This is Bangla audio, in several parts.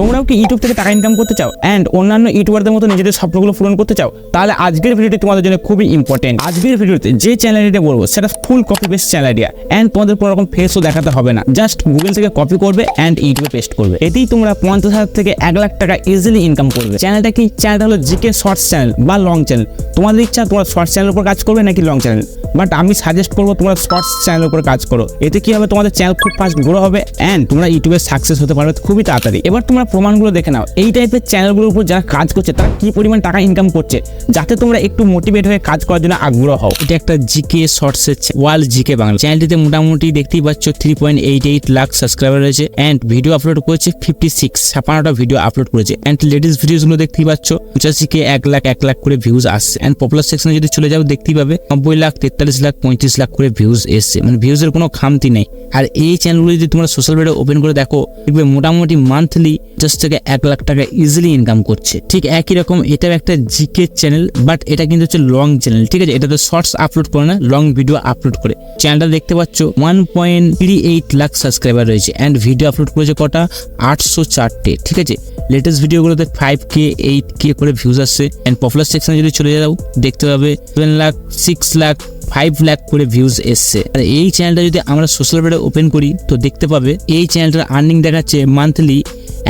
তোমরাও কি ইউটিউব থেকে টাকা ইনকাম করতে চাও? অ্যান্ড অন্যান্য ইউটিউবারদের মতো নিজেদের স্বপ্নগুলো পূরণ করতে চাও? তাহলে আজকের ভিডিওটি তোমাদের জন্য খুবই ইম্পর্টেন্ট আজকের ভিডিওতে যে চ্যানেলটা বলব, সেটা full copy best channel idea and তোমাদের কোনো রকম ফেসও দেখাতে হবে না। জাস্ট গুগল থেকে কপি করবে অ্যান্ড ইউটিউবে পেস্ট করবে। এতেই তোমরা পঞ্চাশ হাজার থেকে এক লাখ টাকা ইজিলি ইনকাম করবে। চ্যানেলটা কি? চ্যানেলটা হলো জিকে শর্টস চ্যানেল বা লং চ্যানেল তোমাদের ইচ্ছা তোমরা শর্টস চ্যানেলের উপর কাজ করবে নাকি লং চ্যানেল বাট আমি সাজেস্ট করব তোমরা শর্টস চ্যানেলের উপর কাজ করো। এতে কি হবে? তোমাদের চ্যানেল খুব ফাস্ট গ্রো হবে অ্যান্ড তোমরা ইউটিউবে সাকসেস হতে পারবে খুবই তাড়াতাড়ি। এবার তোমরা প্রমাণগুলো দেখে নাও। এই টাইপের চ্যানেলগুলোর উপর যারা কাজ করছে, তারা কি পরিমাণ টাকা ইনকাম করছে? যাতে তোমরা একটু মোটিভেট হয়ে কাজ করার জন্য আগ্রহ হও। এটা একটা জিকে শর্টসের ওয়ার্ল্ড জিকে বাংলা। চ্যানেলটিতে মোটামুটি দেখতেই পাচ্ছ three point eight eight lakh subscriber রয়েছে অ্যান্ড ভিডিও আপলোড করেছে ফিফটি সিক্স ছাপান্নটা ভিডিও আপলোড করেছে। অ্যান্ড লেটেস্ট ভিডিওগুলো দেখতেই পাচ্ছ, পঁচাশি কে এক লাখ এক লাখ করে ভিউজ আসছে। অ্যান্ড পপুলার সেকশনে যদি চলে যাও, দেখতেই পাবে নব্বই লাখ, তেতাল্লিশ লাখ, পঁয়ত্রিশ লাখ করে ভিউজ এসছে। মানে ভিউজের কোনো খামতি নেই। আর এই চ্যানেলগুলো যদি তোমরা সোশ্যাল মিডিয়া ওপেন করে দেখো, দেখবে মোটামুটি মান্থলি জাস্ট থেকে এক লাখ টাকা ইজিলি ইনকাম করছে। ঠিক একই রকম এটাও একটা জিকে চ্যানেল বাট এটা কিন্তু হচ্ছে লং চ্যানেল ঠিক আছে? এটা তো শর্টস আপলোড করে না লং ভিডিও আপলোড করে। চ্যানেলটা দেখতে পাচ্ছ one point three eight lakh subscriber রয়েছে অ্যান্ড ভিডিও আপলোড করেছে কটা? আটশো চারটে, ঠিক আছে? লেটেস্ট ভিডিওগুলোতে ফাইভ কে এইট কে করে ভিউজ আসছে অ্যান্ড পপুলার সেকশনে যদি চলে যাও, দেখতে পাবে seven lakh six lakh five lakh করে ভিউজ এসছে। আর এই চ্যানেলটা যদি আমরা সোশ্যাল মিডিয়া ওপেন করি, তো দেখতে পাবে এই চ্যানেলটার আর্নিং দেখাচ্ছে মান্থলি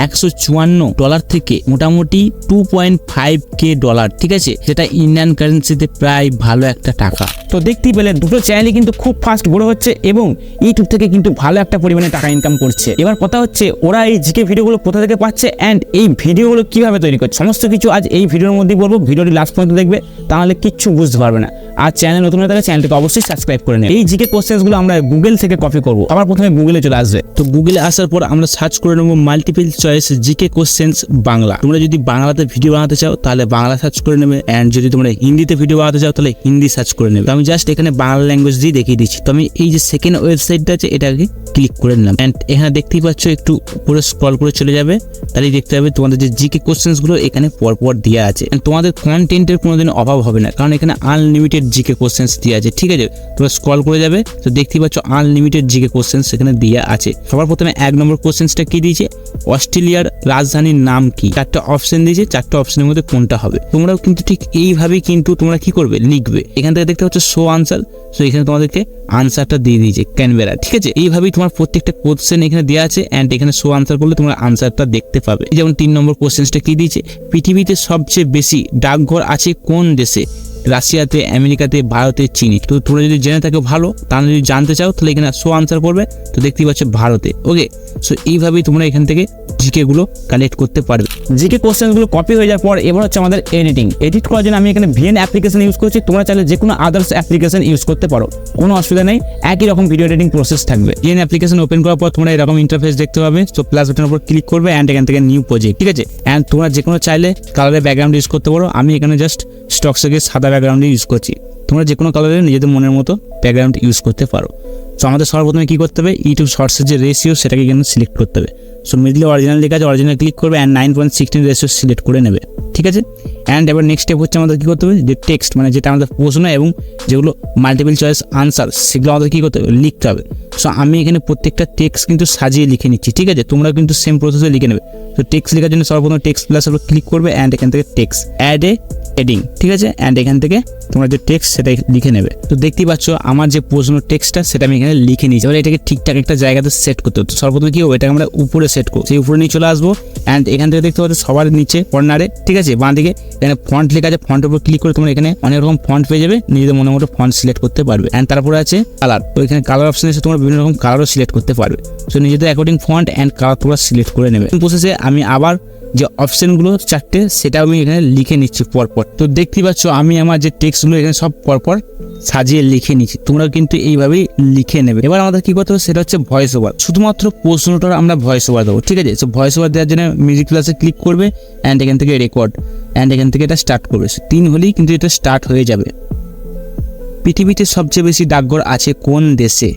একশো চুয়ান্ন ডলার থেকে মোটামুটি two point five K dollar ঠিক আছে? যেটা ইন্ডিয়ান কারেন্সিতে প্রায় ভালো একটা টাকা। তো দেখতেই পেলে দুটো চ্যানেলই কিন্তু খুব ফাস্ট বড় হচ্ছে এবং ইউটিউব থেকে কিন্তু ভালো একটা পরিমাণে টাকা ইনকাম করছে। এবার কথা হচ্ছে, ওরা এই জিকে ভিডিওগুলো কোথা থেকে পাচ্ছে অ্যান্ড এই ভিডিওগুলো কীভাবে তৈরি করছে? সমস্ত কিছু আজ এই ভিডিওর মধ্যেই বলব, ভিডিওটি লাস্ট পর্যন্ত দেখবে, তাহলে কিচ্ছু বুঝতে পারবে না। আর চ্যানেল নতুন হয়ে থাকে চ্যানেলটিকে অবশ্যই সাবস্ক্রাইব করে নেবে। এই জিকে কোশ্চেন্সগুলো আমরা গুগল থেকে কপি করব। আবার প্রথমে গুগলে চলে আসবে। তো গুগলে আসার পর আমরা সার্চ করে নেব multiple choice GK questions Bangla. তোমরা যদি বাংলাতে ভিডিও বানাতে চাও, তাহলে বাংলা সার্চ করে নেবে অ্যান্ড যদি তোমরা হিন্দিতে ভিডিও বানাতে চাও, তাহলে হিন্দি সার্চ করে নেবে। আমি জাস্ট এখানে বাংলা ল্যাঙ্গুয়েজ দিয়ে দেখিয়ে দিচ্ছি। তো আমি এই যে সেকেন্ড ওয়েবসাইটটা আছে এটাকে ক্লিক করে নিলাম। অ্যান্ড এখানে দেখতেই পাচ্ছ একটু উপরে স্ক্রল করে চলে যাবে। তাহলে দেখতে পাবে তোমাদের যে জিকে কোশ্চেন্সগুলো এখানে পরপর দেওয়া আছে। তোমাদের কন্টেন্টের কোনোদিন অভাব হবে না। কারণ এখানে আনলিমিটেড জিকে কোশ্চেন্স দেওয়া আছে। ঠিক আছে? তোমরা স্ক্রল করে যাবে। তো দেখতেই পাচ্ছ আনলিমিটেড জিকে কোশ্চেন্স এখানে দেওয়া আছে। সবার প্রথমে এক নম্বর কোশ্চেন্সটা কি দিয়েছে? অস্ট্রেলিয়ার রাজধানীর নাম কি? চারটা অপশন দিয়েছে। চারটা অপশনের মধ্যে কোনটা হবে? তোমরাও কিন্তু ঠিক এইভাবেই কিন্তু তোমরা কি করবে? লিখবে। এখান থেকে দেখতে পাচ্ছ শো আনসার সো এখানে তোমাদেরকে আনসারটা দিয়ে দিয়েছে ক্যানবেরা ঠিক আছে? এইভাবেই তোমার প্রত্যেকটা কোশ্চেন এখানে দেওয়া আছে অ্যান্ড এখানে শো আনসার করলে তোমরা আনসারটা দেখতে পাবে। যেমন তিন নম্বর কোশ্চেনটা কি দিয়েছে? পৃথিবীতে সবচেয়ে বেশি ডাকঘর আছে কোন দেশে? রাশিয়াতে আমেরিকাতে ভারতে চীনে। তো তোমরা যদি জেনে থাকো ভালো তাহলে যদি জানতে চাও তাহলে এখানে শো আনসার করবে। তো দেখতেই পাচ্ছ ভারতে। ওকে সো এইভাবেই তোমরা এখান থেকে জিকে গুলো কালেক্ট করতে পারবে। জিকে কোশ্চেনগুলো কপি হয়ে যাওয়ার পর এবার হচ্ছে আমাদের এডিটিং এডিট করার জন্য আমি এখানে ভিএন অ্যাপ্লিকেশন ইউজ করছি। তোমরা চাইলে যে কোনো আদার্স অ্যাপ্লিকেশন ইউজ করতে পারো। কোনো অসুবিধা নেই। একই রকম ভিডিও এডিটিং প্রসেস থাকবে। ভিএন অ্যাপ্লিকেশন ওপেন করার পর তোমরা এরকম ইন্টারফেস দেখতে পাবে। তো প্লাস বাটনের উপর ক্লিক করবে অ্যান্ড এখান থেকে নিউ প্রজেক্ট ঠিক আছে? অ্যান্ড তোমরা যে কোনো চাইলে কালারের ব্যাকগ্রাউন্ড ইউজ করতে পারো। আমি এখানে জাস্ট স্টক থেকে সাদা ব্যাকগ্রাউন্ড ইউজ করছি। তোমরা যে কোনো কালারের নিজেদের মনের মতো ব্যাকগ্রাউন্ড ইউজ করতে পারো। সো আমাদের সর্বপ্রথমে কী করতে হবে? ইউটিউব শর্টসের যে রেশিও সেটাকে কিন্তু সিলেক্ট করতে হবে। সো মিডলে অরিজিনাল লেখা আছে অরিজিনাল ক্লিক করবে and nine point sixteen ratio select করে নেবে। ঠিক আছে? অ্যান্ড এবার নেক্সট স্টেপ হচ্ছে আমাদের কী করতে হবে? যে টেক্সট মানে যেটা আমাদের প্রশ্ন এবং যেগুলো মাল্টিপল চয়েস আনসার সেগুলো আমাদের কী করতে হবে? লিখতে হবে। সো আমি এখানে প্রত্যেকটা টেক্সট কিন্তু সাজিয়ে লিখে নিচ্ছি, ঠিক আছে? তোমরা কিন্তু সেম প্রসেসে লিখে নেবে। তো টেক্সট লেখার জন্য সর্বপ্রথম টেক্সট প্লাস ক্লিক করবে অ্যান্ড এখান থেকে টেক্সট অ্যাড এ হেডিং ঠিক আছে? অ্যান্ড এখান থেকে তোমরা যে টেক্সট সেটা লিখে নেবে। তো দেখতেই পাচ্ছ, আমার যে প্রশ্ন টেক্সটটা সেটা আমি এখানে লিখে নিয়েছি। এবার এটাকে ঠিকঠাক একটা জায়গাতে সেট করতে হতো সর্বপ্রথম কি হবে? এটাকে আমরা উপরে সেট করব। সেই উপরে নিয়ে চলে আসব। অ্যান্ড এখান থেকে দেখতে পাচ্ছ, সবার নিচে কর্নারে ঠিক আছে? বাঁ দিকে এখানে ফন্ট লেখা আছে। ফন্টের উপর ক্লিক করে তোমরা এখানে অনেক রকম ফন্ট পেয়ে যাবে। নিজেদের মনে মতো ফন্ট সিলেক্ট করতে পারবে। অ্যান্ড তারপরে আছে কালার তো এখানে কালার অপশন এসে তোমরা বিভিন্ন রকম কালারও সিলেক্ট করতে পারবে। সো নিজেদের অ্যাকর্ডিং ফন্ট অ্যান্ড কালার তোমরা সিলেক্ট করে নেবে। প্রসেসে আমি আবার যে অপশানগুলো চারটে, সেটা আমি এখানে লিখে নিচ্ছি পরপর। তো দেখতে পাচ্ছ, আমি আমার যে টেক্সটগুলো এখানে সব পরপর সাজিয়ে লিখে নিচ্ছি। তোমরা কিন্তু এইভাবেই লিখে নেবে। এবার আমাদের কি করতে হবে, সেটা হচ্ছে ভয়েস ওভার শুধুমাত্র প্রশ্নটার আমরা ভয়েস ওভার দেবো, ঠিক আছে? সো ভয়েস ওভার দেওয়ার জন্য মিউজিক ক্লাসে ক্লিক করবে অ্যান্ড এখান থেকে রেকর্ড অ্যান্ড এখান থেকে এটা স্টার্ট করবে। তিন হলেই কিন্তু এটা স্টার্ট হয়ে যাবে। পৃথিবীতে সবচেয়ে বেশি ডাকঘর আছে কোন দেশে?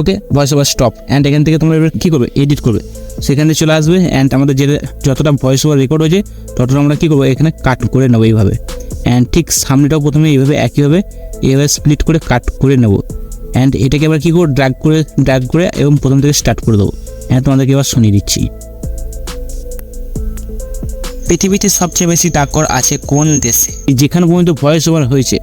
Okay voice over stop and এখান থেকে তোমরা এবার কী করবে? এডিট করবে। সেখানে চলে আসবে অ্যান্ড আমাদের যে যতটা ভয়েস ওভার রেকর্ড হয়েছে ততটা আমরা কী করব? এখানে কাট করে নেব এইভাবে। অ্যান্ড ঠিক সামনেটাও প্রথমে এইভাবে একইভাবে এইভাবে স্প্লিট করে কাট করে নেব। অ্যান্ড এটাকে আবার কী করব? ড্র্যাগ করে ড্র্যাগ করে এবং প্রথম থেকে স্টার্ট করে দেবো। অ্যান্ড তোমাদেরকে এবার শুনিয়ে দিচ্ছি। পৃথিবীতে সবচেয়ে বেশি ডাকঘর আছে কোন দেশে? যেখানে পর্যন্ত ভয়েস ওভার হয়েছে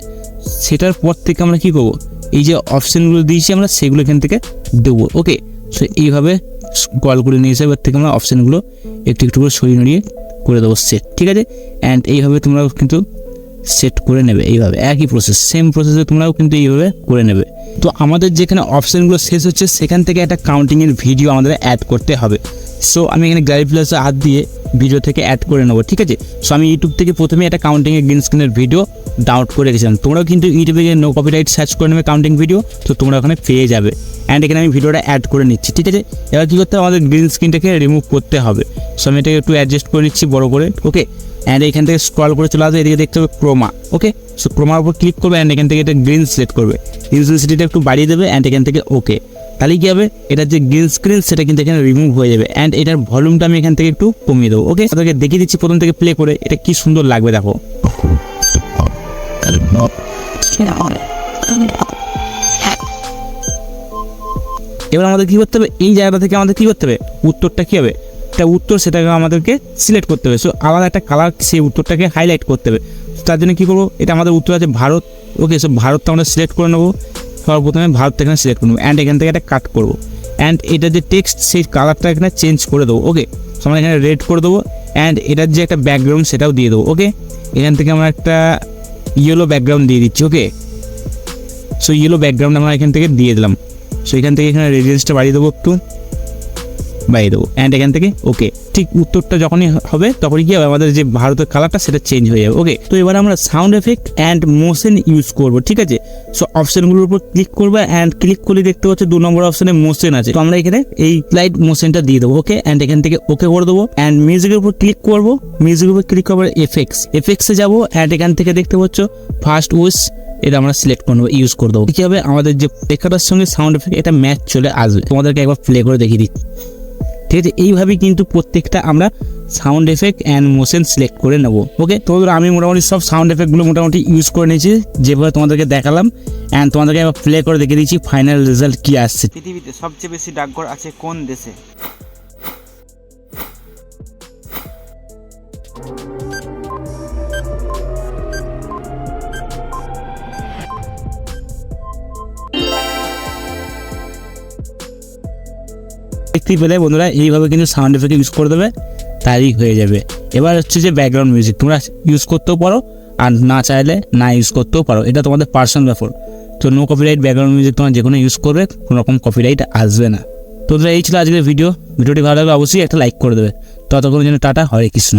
সেটার পর থেকে আমরা কী করব? এই যে অপশানগুলো দিয়েছি আমরা সেগুলো এখান থেকে দেবো। ওকে সো এইভাবে কল করে নিয়ে এসে, এবার থেকে আমরা অপশানগুলো একটু একটু করে সরিয়ে নড়িয়ে করে দেবো সেট ঠিক আছে? অ্যান্ড এইভাবে তোমরা কিন্তু সেট করে নেবে, এইভাবে, একই প্রসেস সেম প্রসেসে তোমরাও কিন্তু এইভাবে করে নেবে। তো আমাদের যেখানে অপশানগুলো শেষ হচ্ছে, সেখান থেকে একটা কাউন্টিংয়ের ভিডিও আমাদের অ্যাড করতে হবে। সো আমি এখানে গ্যারি প্লাসে হাত দিয়ে ভিডিও থেকে অ্যাড করে নেব, ঠিক আছে? সো আমি ইউটিউব থেকে প্রথমে একটা কাউন্টিংয়ের গ্রিন স্ক্রিনের ভিডিও ডাউনলোড করে রেখেছিলাম। তোমরাও কিন্তু ইউটিউবে গিয়ে নো কপিরাইট সার্চ করে নেবে কাউন্টিং ভিডিও তো তোমরা ওখানে পেয়ে যাবে। অ্যান্ড এখানে আমি ভিডিওটা অ্যাড করে নিচ্ছি, ঠিক আছে? এবার কী করতে হবে? আমাদের গ্রিন স্ক্রিনটাকে রিমুভ করতে হবে। সো আমি এটাকে একটু অ্যাডজাস্ট করে নিচ্ছি বড় করে ওকে অ্যান্ড এখান থেকে স্ক্রল করে চলে আসবে, এদিকে দেখতে হবে ক্রোমা ওকে সো ক্রোমার উপর ক্লিক করবে অ্যান্ড এখান থেকে এটা গ্রিন সিলেক্ট করবে। ইন্টেন্সিটিটা একটু বাড়িয়ে দেবে অ্যান্ড এখান থেকে ওকে তাহলে কী হবে? এটার যে গ্রিন স্ক্রিন সেটা কিন্তু এখানে রিমুভ হয়ে যাবে। অ্যান্ড এটার ভলিউমটা আমি এখান থেকে একটু কমিয়ে দেবো ওকে তাদেরকে দেখিয়ে দিচ্ছি প্রথম থেকে প্লে করে, এটা কি সুন্দর লাগবে দেখো। এবার আমাদের কী করতে হবে? এই জায়গাটা থেকে আমাদের কী করতে হবে? উত্তরটা কী হবে? একটা উত্তর সেটাকে আমাদেরকে সিলেক্ট করতে হবে। সো আলাদা একটা কালার সেই উত্তরটাকে হাইলাইট করতে হবে। তার জন্য কী করব? এটা আমাদের উত্তর আছে ভারত। ওকে সো ভারতটা আমরা সিলেক্ট করে নেব। সর্বপ্রথমে ভারতটা এখানে সিলেক্ট করে নেব অ্যান্ড এখান থেকে একটা কাট করব। অ্যান্ড এটা যে টেক্সট সেই কালারটা এখানে চেঞ্জ করে দেবো। ওকে সো আমরা এখানে রেড করে দেবো। অ্যান্ড এটার যে একটা ব্যাকগ্রাউন্ড সেটাও দিয়ে দেবো। ওকে এখান থেকে আমরা একটা ইয়েলো ব্যাকগ্রাউন্ড দিয়ে দিচ্ছি ওকে সো ইয়েলো ব্যাকগ্রাউন্ড আমরা এখান থেকে দিয়ে দিলাম। সো এখান থেকে এখানে রেডিয়েন্সটা বাড়িয়ে দেবো একটু। বাড়িয়ে দেবো। অ্যান্ড এখান থেকে ওকে ঠিক উত্তরটা যখনই হবে, তখনই কি হবে আমাদের যে ভারতের কালারটা সেটা চেঞ্জ হয়ে যাবে ওকে তো এবার আমরা sound effect and motion use করব, ঠিক আছে? সো অপশনগুলোর উপর ক্লিক করবে অ্যান্ড ক্লিক করলে দেখতে পাচ্ছ দু নম্বর অপশনে মোশন আছে। তো আমরা এখানে এই লাইট মোশনটা দিয়ে দেবো ওকে অ্যান্ড এখান থেকে ওকে করে দেবো। অ্যান্ড মিউজিকের উপর ক্লিক করব। মিউজিকের উপর ক্লিক করব এফেক্টস এফেক্টসে যাব অ্যান্ড এখান থেকে দেখতে পাচ্ছ ফার্স্ট উইস এটা আমরা সিলেক্ট করে নেব ইউজ করে দেবো। কি হবে? আমাদের যে লেখাটার সঙ্গে সাউন্ড এফেক্ট এটা ম্যাচ চলে আসবে। তোমাদেরকে একবার প্লে করে দেখিয়ে দিই ঠিক আছে, এইভাবেই কিন্তু প্রত্যেকটা আমরা sound effect and motion select করে নেব। ওকে তো আমি মোটামুটি সব সাউন্ড এফেক্টগুলো মোটামুটি ইউজ করে নিয়েছি, যেভাবে তোমাদেরকে দেখালাম অ্যান্ড তোমাদেরকে আবার প্লে করে দেখে দিচ্ছি ফাইনাল রেজাল্ট কী আসছে। পৃথিবীতে সবচেয়ে বেশি ডাকঘর আছে কোন দেশে? দেখতেই পেলে বন্ধুরা এইভাবে কিন্তু সাউন্ড এফেক্ট ইউজ করে দেবে তাই হয়ে যাবে। এবার হচ্ছে যে ব্যাকগ্রাউন্ড মিউজিক তোমরা ইউজ করতেও পারো আর না চাইলে না ইউজ করতেও পারো। এটা তোমাদের পার্সোনাল ব্যাপার। তো নো কপিরাইট ব্যাকগ্রাউন্ড মিউজিক তোমার যে কোনো ইউজ করবে, কোনো রকম কপিরাইট আসবে না। তো এই ছিল আজকের ভিডিও ভিডিওটি ভালো লাগলে অবশ্যই একটা লাইক করে দেবে। ততক্ষণের জন্য টাটা, হরে কৃষ্ণ।